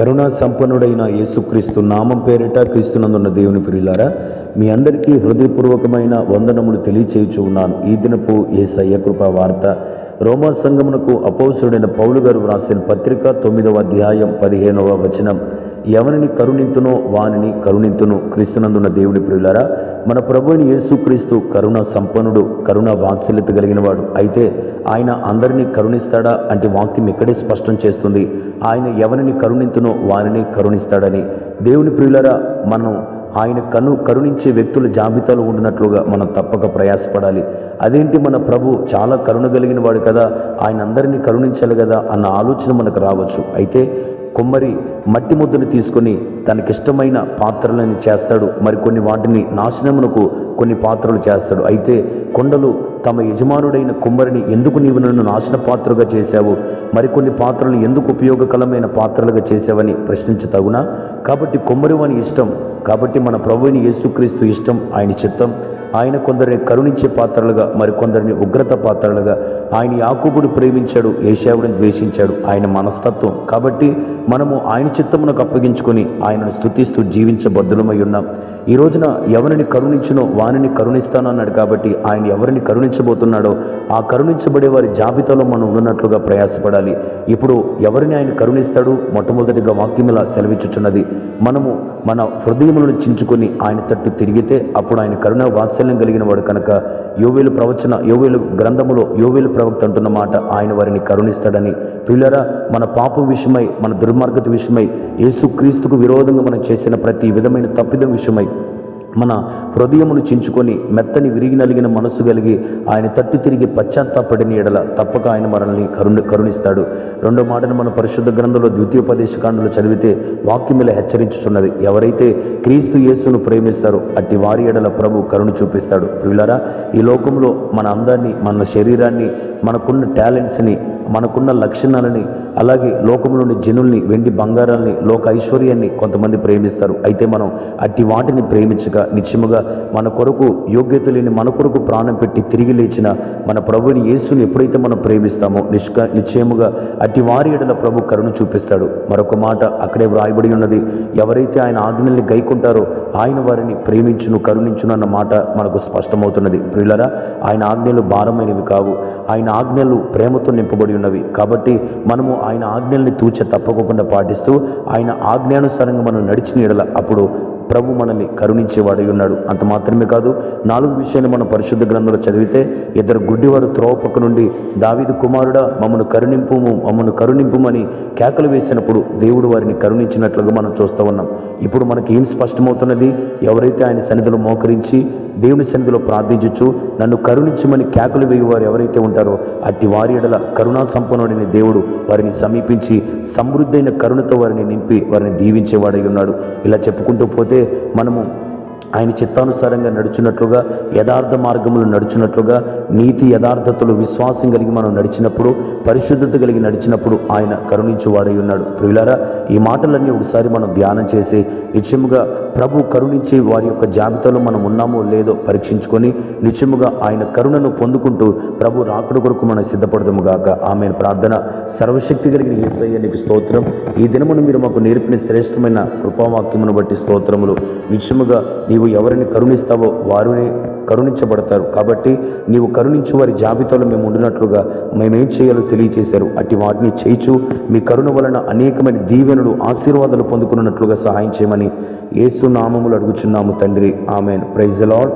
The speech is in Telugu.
కరుణా సంపన్నుడైన యేసుక్రీస్తు నామం పేరిట క్రీస్తునందున్న దేవుని ప్రియులారా మీ అందరికీ హృదయపూర్వకమైన వందనములు తెలియచేయచు ఉన్నాను. ఈ దినపు ఏసయ్య కృప వార్త. రోమా సంఘమునకు అపౌసుడైన పౌలు గారు వ్రాసిన పత్రిక తొమ్మిదవ అధ్యాయం పదిహేనవ వచనం. ఎవరిని కరుణింతునో వానిని కరుణింతును. క్రీస్తునందున్న దేవుని ప్రియులారా మన ప్రభుని యేసుక్రీస్తు కరుణ సంపన్నుడు కరుణ వాత్సల్యత కలిగినవాడు. అయితే ఆయన అందరినీ కరుణిస్తాడా అంటే వాక్యం ఇక్కడే స్పష్టం చేస్తుంది. ఆయన ఎవరిని కరుణింతునో వారిని కరుణిస్తాడని. దేవుని ప్రియులరా మనం ఆయన కను కరుణించే వ్యక్తుల జాబితాలో ఉండినట్లుగా మనం తప్పక ప్రయాసపడాలి. అదేంటి మన ప్రభు చాలా కరుణ కలిగిన వాడు కదా ఆయన అందరినీ కరుణించాలి కదా అన్న ఆలోచన మనకు రావచ్చు. అయితే కొమ్మరి మట్టి ముద్దను తీసుకొని తనకిష్టమైన పాత్రలను చేస్తాడు. మరికొన్ని వాటిని నాశనమునకు కొన్ని పాత్రలు చేస్తాడు. అయితే కొండలు తమ యజమానుడైన కుమ్మరిని ఎందుకు నీవు నన్ను నాశన పాత్రగా చేశావు? మరికొన్ని పాత్రలు ఎందుకు ఉపయోగకరమైన పాత్రలుగా చేశావని ప్రశ్నించతగునా కాబట్టి కుమ్మరి వాని ఇష్టం కాబట్టి మన ప్రభువుని యేసుక్రీస్తు ఇష్టం ఆయన చిత్తం. ఆయన కొందరిని కరుణించే పాత్రలుగా మరికొందరిని ఉగ్రత పాత్రలుగా ఆయన యాకూబుడు ప్రేమించాడు ఏషావుడిని ద్వేషించాడు. ఆయన మనస్తత్వం. కాబట్టి మనము ఆయన చిత్తమునకు అప్పగించుకొని ఆయనను స్తుతిస్తూ జీవించబద్దులమై ఉన్నాం. ఈ రోజున ఎవరిని కరుణించినో వానిని కరుణిస్తాను అన్నాడు కాబట్టి ఆయన ఎవరిని కరుణించబోతున్నాడో ఆ కరుణించబడే వారి జాబితాలో మనం ఉన్నట్లుగా ప్రయాసపడాలి. ఇప్పుడు ఎవరిని ఆయన కరుణిస్తాడు? మొట్టమొదటిగా వాక్యములా సెలవిచ్చుచున్నది. మనము మన హృదయములను చించుకొని ఆయన తట్టు తిరిగితే అప్పుడు ఆయన కరుణ వాత్సల్యం కలిగిన వాడు కనుక యోవేలు ప్రవచన యోవేలు గ్రంథములో యోవేలు ప్రవక్త అంటున్న మాట ఆయన వారిని కరుణిస్తాడని. పిల్లరా మన పాపం విషయమై మన దుర్మార్గత విషయమై యేసుక్రీస్తుకు విరోధంగా మనం చేసిన ప్రతి విధమైన తప్పిదం విషయమై మన హృదయమును చించుకొని మెత్తని విరిగి నలిగిన మనస్సు కలిగి ఆయన తట్టు తిరిగి పశ్చాత్తాపడిన ఎడల తప్పక ఆయన మనల్ని కరుణ కరుణిస్తాడు. రెండో మాటను మన పరిశుద్ధ గ్రంథంలో ద్వితీయోపదేశకాండలో చదివితే వాక్యముల హెచ్చరించుచున్నది. ఎవరైతే క్రీస్తు యేసును ప్రేమిస్తారో అట్టి వారి ఎడల ప్రభు కరుణ చూపిస్తాడు. ప్రియులారా ఈ లోకంలో మన అందాన్ని మన శరీరాన్ని మనకున్న టాలెంట్స్ని మనకున్న లక్షణాలని అలాగే లోకంలోని జనుల్ని వెండి బంగారాల్ని లోక ఐశ్వర్యాన్ని కొంతమంది ప్రేమిస్తారు. అయితే మనం అట్టి వాటిని ప్రేమించక నిత్యముగా మన కొరకు యోగ్యత లేని మన కొరకు ప్రాణం పెట్టి తిరిగి లేచిన మన ప్రభుని యేసుని ఎప్పుడైతే మనం ప్రేమిస్తామో నిష్క నిశ్చయముగా అట్టి వారి ఎడల ప్రభు కరుణ చూపిస్తాడు. మరొక మాట అక్కడే వ్రాయబడి ఉన్నది. ఎవరైతే ఆయన ఆజ్ఞల్ని గైకుంటారో ఆయన వారిని ప్రేమించును కరుణించును అన్న మాట మనకు స్పష్టమవుతున్నది. ప్రియులరా ఆయన ఆజ్ఞలు భారమైనవి కావు. ఆయన ఆజ్ఞలు ప్రేమతో నింపబడి ఉన్నవి. కాబట్టి మనము ఆయన ఆజ్ఞల్ని తూచ తప్పకుండా పాటిస్తూ ఆయన ఆజ్ఞానుసారంగా మనం నడిచిన ఎడల అప్పుడు ప్రభు మనల్ని కరుణించేవాడై ఉన్నాడు. అంత మాత్రమే కాదు నాలుగు విషయాలు మనం పరిశుద్ధ గ్రంథంలో చదివితే ఇద్దరు గుడ్డివారు త్రోవపక్క నుండి దావీదు కుమారుడా మమ్మను కరుణింపు మమ్మను కరుణింపుమని కేకలు వేసినప్పుడు దేవుడు వారిని కరుణించినట్లుగా మనం చూస్తూ ఉన్నాం. ఇప్పుడు మనకి ఏం స్పష్టమవుతున్నది? ఎవరైతే ఆయన సన్నిధిలో మోకరించి దేవుని సన్నిధిలో ప్రార్థించచ్చు నన్ను కరుణించమని కేకలు వేయువారు ఎవరైతే ఉంటారో అట్టి వారి ఎడల కరుణా సంపన్నుడైన దేవుడు వారిని సమీపించి సమృద్ధైన కరుణతో వారిని నింపి వారిని దీవించేవాడై ఉన్నాడు. ఇలా చెప్పుకుంటూ పోతే మనము ఆయన చిత్తానుసారంగా నడుచున్నట్లుగా యథార్థ మార్గములు నడుచున్నట్లుగా నీతి యథార్థతలు విశ్వాసం కలిగి మనం నడిచినప్పుడు పరిశుద్ధత కలిగి నడిచినప్పుడు ఆయన కరుణించువాడై ఉన్నాడు. ప్రియులారా ఈ మాటలన్నీ ఒకసారి మనం ధ్యానం చేసి నిత్యముగా ప్రభు కరుణించి వారి యొక్క జాబితాలో మనం ఉన్నామో లేదో పరీక్షించుకొని నిత్యముగా ఆయన కరుణను పొందుకుంటూ ప్రభు రాకుడు కొరకు మనం సిద్ధపడదముగాక ఆమె ప్రార్థన. సర్వశక్తి కలిగిన ఏసయ్య నీకు స్తోత్రం. ఈ దినమును మీరు మాకు నేర్పిన శ్రేష్టమైన కృపావాక్యమును బట్టి స్తోత్రములు. నిత్యముగా నీవు ఎవరిని కరుణిస్తావో వారిని కరుణించబడతారు. కాబట్టి నీవు కరుణించు వారి జాబితాలో మేము ఉండినట్లుగా మేమేం చేయాలో తెలియచేశారు. అట్టి వాటిని చేయిచు. మీ కరుణ వలన అనేకమైన దీవెనులు ఆశీర్వాదాలు పొందుకున్నట్లుగా సహాయం చేయమని ఏసు నామములు అడుగుచున్నాము తండ్రి. ఆమెన్. Praise lord